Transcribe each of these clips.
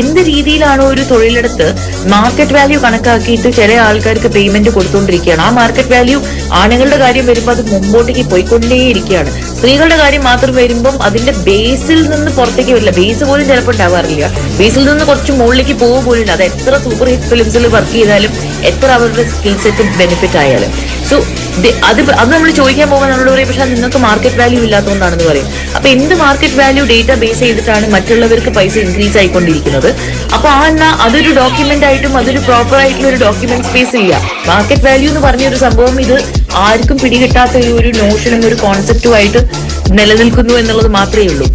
എന്ത് രീതിയിലാണോ ഒരു തൊഴിലെടുത്ത് മാർക്കറ്റ് വാല്യൂ കണക്കാക്കിയിട്ട് ചില ആൾക്കാർക്ക് പേയ്മെന്റ് കൊടുത്തുകൊണ്ടിരിക്കുകയാണ് ആ മാർക്കറ്റ് വാല്യൂ ആണുങ്ങളുടെ കാര്യം വരുമ്പോൾ അത് മുമ്പോട്ടേക്ക് പോയിക്കൊണ്ടേയിരിക്കുകയാണ്. സ്ത്രീകളുടെ കാര്യം മാത്രം വരുമ്പം അതിന്റെ ബേസിൽ നിന്ന് പുറത്തേക്ക് വരില്ല. ബേസ് പോലും ചിലപ്പോൾ ഉണ്ടാവാറില്ല. ബേസിൽ നിന്ന് കുറച്ച് മുകളിലേക്ക് പോകുക പോലും അത് എത്ര സൂപ്പർ ഹിറ്റ് ഫിലിംസിൽ വർക്ക് ചെയ്താലും എത്ര അവരുടെ സ്കിൽ സെറ്റ് ബെനിഫിറ്റ് ആയാലും. സോ അത് അത് നമ്മൾ ചോദിക്കാൻ പോകുമ്പോൾ നമ്മളോട് പറയും പക്ഷെ നിങ്ങൾക്ക് മാർക്കറ്റ് വാല്യൂ ഇല്ലാത്തതുകൊണ്ടാണെന്ന് പറയും. അപ്പൊ എന്ത് മാർക്കറ്റ് വാല്യൂ ഡേറ്റ ബേസ് ചെയ്തിട്ടാണ് മറ്റുള്ളവർക്ക് പൈസ ഇൻക്രീസ് ആയിക്കൊണ്ടിരിക്കുന്നത്? അപ്പൊ ആ എന്നാ അതൊരു ഡോക്യുമെന്റ് ആയിട്ടും അതൊരു പ്രോപ്പർ ആയിട്ടുള്ള ഒരു ഡോക്യുമെന്റ് സ്പേസ് ഇല്ല. മാർക്കറ്റ് വാല്യൂ എന്ന് പറഞ്ഞ ഒരു സംഭവം ഇത് ആർക്കും പിടികിട്ടാത്ത ഒരു- നോഷനും ഒരു കോൺസെപ്റ്റും ആയിട്ട് നിലനിൽക്കുന്നു എന്നുള്ളത് മാത്രമേ ഉള്ളൂ.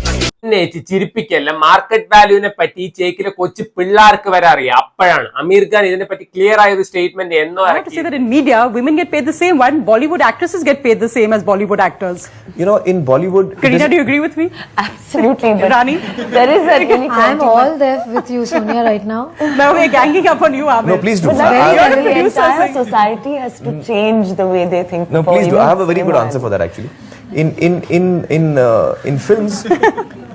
എന്നെ ചി- ചിരിപ്പിക്കല്ല മാർക്കറ്റ് വാല്യൂവിനെ പറ്റി ഈ ചേക്കിലെ കൊച്ചു പിള്ളേർക്ക് വരെ അറിയാം അപ്പോഴാണ് അമീർ ഖാൻ ഇതിനെ പറ്റി ക്ലിയർ ആയ ഒരു സ്റ്റേറ്റ്മെന്റ് എന്നോ I have to say that in media, women get paid the same. One Bollywood actresses get paid the same as Bollywood actors. You know, in Bollywood, it Karina, is- do you agree with me? Absolutely. But Rani? There is a really I'm all there with you, Sonia, right now. No, we're ganging up on you, Ahmed. no, please do. But I- very, I- You're the the producer, entire so- society has to change the way they think. no, for please do. even I have a very good cinema. answer for that actually. In in in in uh, in films,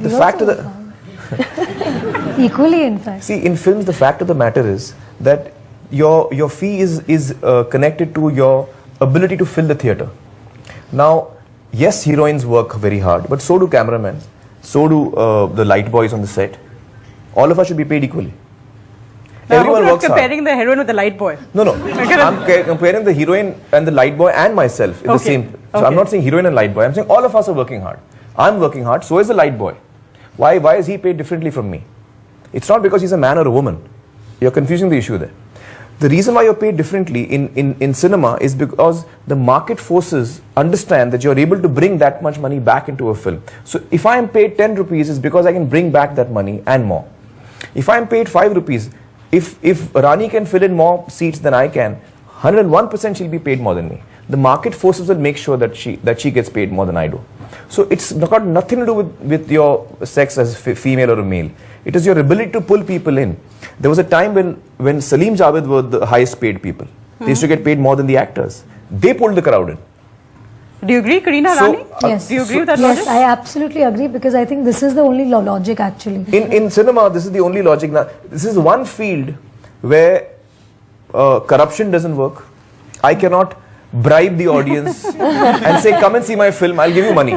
the fact of the Equally, in fact. see in films the fact of the matter is that your your fee is is uh, connected to your ability to fill the theater. Now, yes, heroines work very hard, but so do cameramen, so do uh, the light boys on the set. All of us should be paid equally. Now, I hope Everyone you're not hard. comparing the heroine with the light boy. No, no. I'm ca- comparing the heroine and the light boy and myself in the Okay. same. So Okay. I'm not saying heroine and light boy. I'm saying all of us are working hard. I'm working hard. So is the light boy. Why? Why is he paid differently from me? It's not because he's a man or a woman. You're confusing the issue there. The reason why you're paid differently in, in, in cinema is because the market forces understand that you're able to bring that much money back into a film. So if I am paid 10 rupees, it's because I can bring back that money and more. If I'm paid 5 rupees, if, if Rani can fill in more seats than I can, 101% she'll be paid more than me. The market forces will make sure that she, that she gets paid more than I do. So it's got nothing to do with, with your sex as f- female or a male. It is your ability to pull people in. There was a time when, when Salim Javed were the highest paid people. They used to get paid more than the actors. They pulled the crowd in. Do you agree, Karina, So, Rani? uh, Yes. Do you agree with that Yes, logic? I absolutely agree because I think this is the only lo- logic actually. in, in cinema, this is the only logic. Now, this is one field where uh, corruption doesn't work. I cannot bribe the audience and say, "Come and see my film. I'll give you money."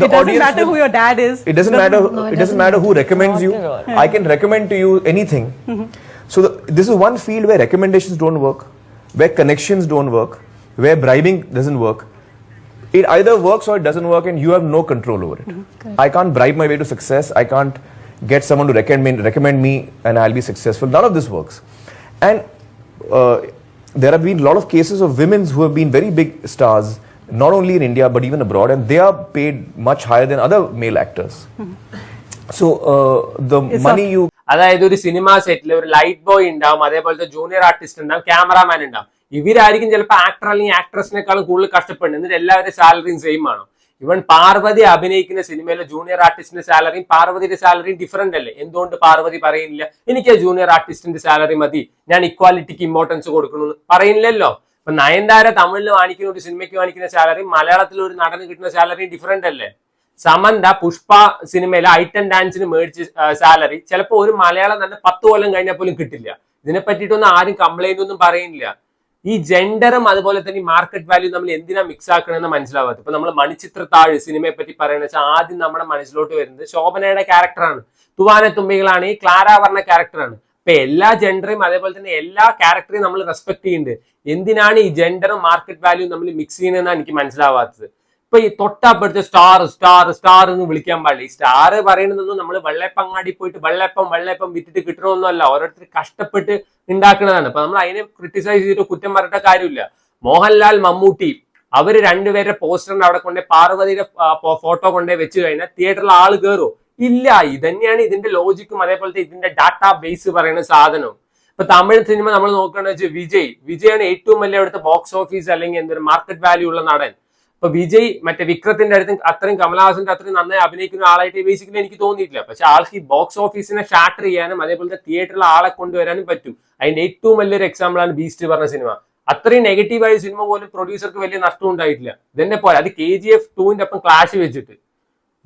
The it doesn't matter will- who your dad is. It doesn't matter. no, it, it doesn't doesn't matter who recommends you. Not. I can recommend to you anything. So the, this is one field where recommendations don't work, where connections don't work, where bribing doesn't work. It either works or it doesn't work, and you have no control over it. I can't bribe my way to success. I can't get someone to recommend recommend me, and I'll be successful. None of this works. And uh, there have been a lot of cases of women who have been very big stars, not only in India but even abroad, and they are paid much higher than other male actors. So uh, the It's money you അതായത് ഒരു cinema സെറ്റിൽ ഒരു light boy ഉണ്ടാവും അതേപോലത്തെ junior artist ഉണ്ടാവും cameraman ഉണ്ടാവും ഇവരായിരിക്കും ചിലപ്പോൾ actor അല്ലെങ്കിൽ ആക്ട്രസിനേക്കാളും കൂടുതൽ കഷ്ടപ്പെടുന്നത് എന്നിട്ട് എല്ലാവരുടെ സാലറിയും സെയിം ആണോ ഇവൻ പാർവതി അഭിനയിക്കുന്ന സിനിമയിലെ ജൂനിയർ ആർട്ടിസ്റ്റിന്റെ സാലറിയും പാർവതിയുടെ സാലറിയും ഡിഫറന്റ് അല്ലേ? എന്തുകൊണ്ട് പാർവതി പറയുന്നില്ല? എനിക്ക് ജൂനിയർ ആർട്ടിസ്റ്റിന്റെ സാലറി മതി. ഞാൻ ഇക്വാലിറ്റിക്ക് ഇമ്പോർട്ടൻസ് കൊടുക്കണമെന്ന് പറയുന്നില്ലല്ലോ. ഇപ്പൊ നയൻതാര തമിഴിൽ വാങ്ങിക്കുന്ന ഒരു സിനിമയ്ക്ക് വാങ്ങിക്കുന്ന സാലറി മലയാളത്തിൽ ഒരു നടന് കിട്ടുന്ന സാലറിയും ഡിഫറന്റ് അല്ലേ? സമന്ത പുഷ്പ സിനിമയിലെ ഐറ്റം ഡാൻസിന് മേടിച്ച സാലറി ചിലപ്പോൾ ഒരു മലയാളം തന്നെ പത്ത് കൊല്ലം കഴിഞ്ഞാൽ പോലും കിട്ടില്ല. ഇതിനെ പറ്റിയിട്ടൊന്നും ആരും കംപ്ലൈന്റ് ഒന്നും പറയുന്നില്ല. ഈ ജെൻഡറും അതുപോലെ തന്നെ മാർക്കറ്റ് വാല്യൂ നമ്മൾ എന്തിനാ മിക്സ് ആക്കണമെന്ന് മനസ്സിലാവാത്ത ഇപ്പൊ നമ്മൾ മണിച്ചിത്രത്താഴ് സിനിമയെ പറ്റി പറയുന്നത് വെച്ചാൽ ആദ്യം നമ്മുടെ മനസ്സിലോട്ട് വരുന്നത് ശോഭനയുടെ ക്യാരക്ടറാണ് തുവാന തുമ്പികളാണ് ഈ ക്ലാര പറഞ്ഞ ക്യാരക്ടറാണ് ഇപ്പൊ എല്ലാ ജെൻഡറേയും അതേപോലെ തന്നെ എല്ലാ ക്യാരക്ടറെയും നമ്മൾ റെസ്പെക്ട് ചെയ്യുന്നുണ്ട്. എന്തിനാണ് ഈ ജെൻഡറും മാർക്കറ്റ് വാല്യൂ നമ്മൾ മിക്സ് ചെയ്യുന്നതെന്നാണ് എനിക്ക് മനസ്സിലാവാത്തത്. ഇപ്പൊ ഈ തൊട്ടപ്പുറത്ത് സ്റ്റാർ സ്റ്റാർ സ്റ്റാർ എന്ന് വിളിക്കാൻ പാടില്ല. ഈ സ്റ്റാർ പറയുന്നതൊന്നും നമ്മൾ വെള്ളപ്പങ്ങാടി പോയിട്ട് വെള്ളപ്പം വെള്ളപ്പം വിറ്റിട്ട് കിട്ടണമെന്നല്ല ഓരോരുത്തർ കഷ്ടപ്പെട്ട് ഉണ്ടാക്കുന്നതാണ് അപ്പൊ നമ്മൾ അതിനെ ക്രിട്ടിസൈസ് ചെയ്തിട്ട് കുറ്റം പറഞ്ഞിട്ട കാര്യമില്ല. മോഹൻലാൽ മമ്മൂട്ടി അവർ രണ്ടുപേരുടെ പോസ്റ്ററിന് അവിടെ കൊണ്ടേ പാർവതിയുടെ ഫോട്ടോ കൊണ്ടേ വെച്ച് കഴിഞ്ഞാൽ തിയേറ്ററിൽ ആൾ കയറും ഇല്ല ഇതന്നെയാണ് ഇതിന്റെ ലോജിക്കും അതേപോലത്തെ ഇതിന്റെ ഡാറ്റാ ബേസ് പറയുന്ന സാധനം ഇപ്പൊ തമിഴ് സിനിമ നമ്മൾ നോക്കുകയാണെന്ന് വെച്ചാൽ വിജയ്. വിജയാണ് ഏറ്റവും വലിയ അവിടുത്തെ ബോക്സ് ഓഫീസ് അല്ലെങ്കിൽ എന്തൊരു മാർക്കറ്റ് വാല്യൂ ഉള്ള നടൻ. ഇപ്പൊ വിജയ് മറ്റേ വിക്രത്തിന്റെ അടുത്ത് അത്രയും കമലഹാസന്റെ അത്രയും നന്നായി അഭിനയിക്കുന്ന ആളായിട്ട് ബേസിക്കലി എനിക്ക് തോന്നിയിട്ടില്ല. പക്ഷെ ആൾക്ക് ഈ ബോക്സ് ഓഫീസിനെ ഷാട്ടർ ചെയ്യാനും അതേപോലെ തിയേറ്ററിൽ ആളെ കൊണ്ടുവരാനും പറ്റും. അതിന്റെ ഏറ്റവും വലിയൊരു എക്സാമ്പിൾ ആണ് ബീസ്റ്റ് പറഞ്ഞ സിനിമ അത്രയും നെഗറ്റീവായ സിനിമ പോലും പ്രൊഡ്യൂസർക്ക് വലിയ നഷ്ടം ഉണ്ടായിട്ടില്ല. ഇതന്നെ പോലെ അത് കെ ജി എഫ് ടൂവിന്റെ ഒപ്പം ക്ലാഷ് വെച്ചിട്ട്.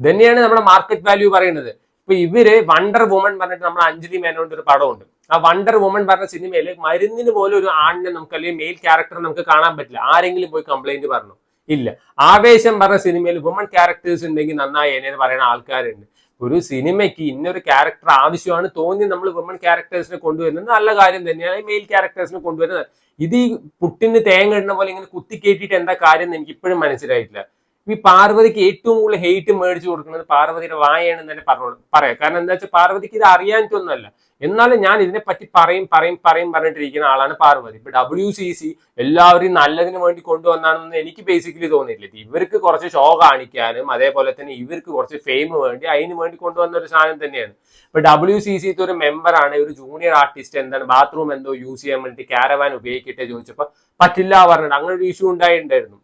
തന്നെയാണ് നമ്മുടെ മാർക്കറ്റ് വാല്യൂ പറയുന്നത്. ഇപ്പൊ ഇവർ വണ്ടർ വുമൺ പറഞ്ഞിട്ട് നമ്മൾ അഞ്ജലി മേനോന്റെ ഒരു പടമുണ്ട്. ആ വണ്ടർ വുമൺ പറഞ്ഞ സിനിമയിൽ മരുന്നിന് പോലും ഒരു ആണിനെ നമുക്ക് അല്ലെങ്കിൽ മെയിൽ ക്യാരക്ടർ നമുക്ക് കാണാൻ പറ്റില്ല. ആരെങ്കിലും പോയി കംപ്ലൈന്റ് പറഞ്ഞു. ഇല്ല. ആവേശം പറഞ്ഞ സിനിമയിൽ വുമൺ ക്യാരക്ടേഴ്സ് ഉണ്ടെങ്കിൽ നന്നായി എന്ന് പറയുന്ന ആൾക്കാരുണ്ട്. ഒരു സിനിമയ്ക്ക് ഇന്നൊരു ക്യാരക്ടർ ആവശ്യമാണ് തോന്നി നമ്മൾ വുമൺ ക്യാരക്ടേഴ്സിനെ കൊണ്ടുവരുന്നത് നല്ല കാര്യം തന്നെയാണ്. മെയിൽ ക്യാരക്ടേഴ്സിനെ കൊണ്ടുവരുന്നത്. ഇത് ഈ പുട്ടിന് തേങ്ങ ഇടുന്ന പോലെ ഇങ്ങനെ കുത്തി കയറ്റിയിട്ട് എന്താ കാര്യം എന്ന് എനിക്ക് ഇപ്പോഴും മനസ്സിലായിട്ടില്ല. ഈ പാർവതിക്ക് ഏറ്റവും കൂടുതൽ ഹെയ്റ്റ് മേടിച്ചു കൊടുക്കുന്നത് പാർവതിയുടെ വായാണ് തന്നെ പറഞ്ഞു പറയാം. കാരണം എന്താ വെച്ചാൽ പാർവതിക്ക് ഇത് അറിയാനിട്ടൊന്നുമല്ല എന്നാലും ഞാൻ ഇതിനെ പറ്റി പറയും പറയും പറയും പറഞ്ഞിട്ടിരിക്കുന്ന ആളാണ് പാർവതി. ഇപ്പൊ ഡബ്ല്യു സി സി എല്ലാവരെയും നല്ലതിന് വേണ്ടി കൊണ്ടുവന്നാണെന്ന് എനിക്ക് ബേസിക്കലി തോന്നിയിട്ടില്ല. ഇവർക്ക് കുറച്ച് ഷോ കാണിക്കാനും അതേപോലെ തന്നെ ഇവർക്ക് കുറച്ച് ഫെയിം വേണ്ടി അതിന് വേണ്ടി കൊണ്ടുവന്ന ഒരു സാധനം തന്നെയാണ്. ഇപ്പൊ ഡബ്ല്യു സി സി ഒരു മെമ്പറാണ് ഒരു ജൂനിയർ ആർട്ടിസ്റ്റ് എന്താണ് ബാത്റൂം എന്തോ യൂസ് ചെയ്യാൻ വേണ്ടി കാരവാൻ ഉപയോഗിക്കട്ടെ ചോദിച്ചപ്പോ പറ്റില്ല പറഞ്ഞിട്ട്. അങ്ങനെ ഒരു ഇഷ്യൂ ഉണ്ടായിട്ടുണ്ടായിരുന്നു.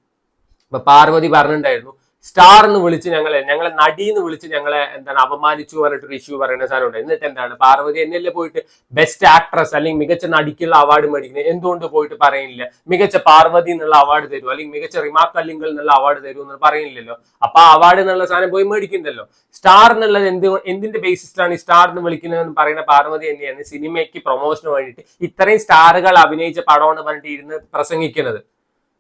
ഇപ്പൊ പാർവതി പറഞ്ഞിട്ടുണ്ടായിരുന്നു സ്റ്റാർ എന്ന് വിളിച്ച് ഞങ്ങളെ ഞങ്ങളെ നടി എന്ന് വിളിച്ച് ഞങ്ങളെ എന്താണ് അപമാനിച്ചു പറഞ്ഞിട്ടൊരു ഇഷ്യൂ പറയുന്ന സാധനമുണ്ട് എന്നിട്ട് എന്താണ്? പാർവതി എന്നല്ലേ പോയിട്ട് ബെസ്റ്റ് ആക്ട്രസ് അല്ലെങ്കിൽ മികച്ച നടിക്കുള്ള അവാർഡ് മേടിക്കുന്നത്? എന്തുകൊണ്ട് പോയിട്ട് പറയുന്നില്ല? മികച്ച പാർവതി എന്നുള്ള അവാർഡ് തരും അല്ലെങ്കിൽ മികച്ച റിമാക്ക് അല്ലെങ്കിൽ എന്നുള്ള അവാർഡ് തരും എന്ന് പറയുന്നില്ലല്ലോ. അപ്പൊ അവാർഡ് എന്നുള്ള സാധനം പോയി മേടിക്കുന്നുണ്ടല്ലോ. സ്റ്റാർ എന്നുള്ളത് എന്ത് എന്തിന്റെ ബേസിസിലാണ് ഈ സ്റ്റാർ എന്ന് വിളിക്കുന്നതെന്ന് പറയുന്ന പാർവതി തന്നെയാണ് സിനിമയ്ക്ക് പ്രൊമോഷന് വേണ്ടിയിട്ട് ഇത്രയും സ്റ്റാറുകൾ അഭിനയിച്ച പടമാണ് പറഞ്ഞിട്ട് ഇരുന്ന് പ്രസംഗിക്കുന്നത്.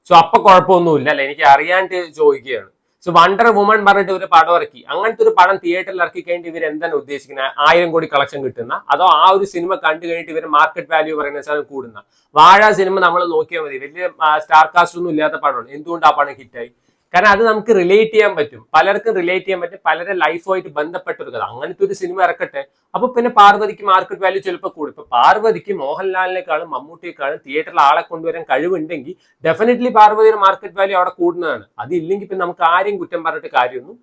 സോ അപ്പൊ കുഴപ്പമൊന്നുമില്ല അല്ലെ? എനിക്ക് അറിയാണ്ട് ചോദിക്കുകയാണ്. സോ വണ്ടർ വുമൺ പറഞ്ഞിട്ട് ഒരു പടം ഇറക്കി. അങ്ങനത്തെ ഒരു പടം തിയേറ്ററിൽ ഇറക്കി കഴിഞ്ഞിട്ട് ഇവർ എന്താണ് ഉദ്ദേശിക്കുന്നത് ആയിരം കോടി കളക്ഷൻ കിട്ടുന്ന? അതോ ആ ഒരു സിനിമ കണ്ടു കഴിഞ്ഞിട്ട് ഇവർ മാർക്കറ്റ് വാല്യൂ പറയുന്ന സാധനം കൂടുന്ന? വാഴ സിനിമ നമ്മൾ നോക്കിയാൽ മതി. വലിയ സ്റ്റാർ കാസ്റ്റ് ഒന്നും ഇല്ലാത്ത പടമാണ്. എന്തുകൊണ്ട് ആ പടം ഹിറ്റായി കാരണം അത് നമുക്ക് റിലേറ്റ് ചെയ്യാൻ പറ്റും. പലർക്കും റിലേറ്റ് ചെയ്യാൻ പറ്റും. പലരെ ലൈഫുമായിട്ട് ബന്ധപ്പെട്ട ഒരു കഥ. അങ്ങനത്തെ ഒരു സിനിമ ഇറക്കട്ടെ. അപ്പൊ പിന്നെ പാർവതിക്ക് മാർക്കറ്റ് വാല്യൂ ചിലപ്പോൾ കൂടും. ഇപ്പൊ പാർവതിക്ക് മോഹൻലാലിനേക്കാളും മമ്മൂട്ടിയെക്കാളും തിയേറ്ററിൽ ആളെ കൊണ്ടുവരാൻ കഴിവുണ്ടെങ്കിൽ ഡെഫിനറ്റ്ലി പാർവതിയുടെ മാർക്കറ്റ് വാല്യൂ അവിടെ കൂടുന്നതാണ്. അതില്ലെങ്കിൽ പിന്നെ നമുക്ക് ആരെയും കുറ്റം പറഞ്ഞിട്ട് കാര്യമൊന്നും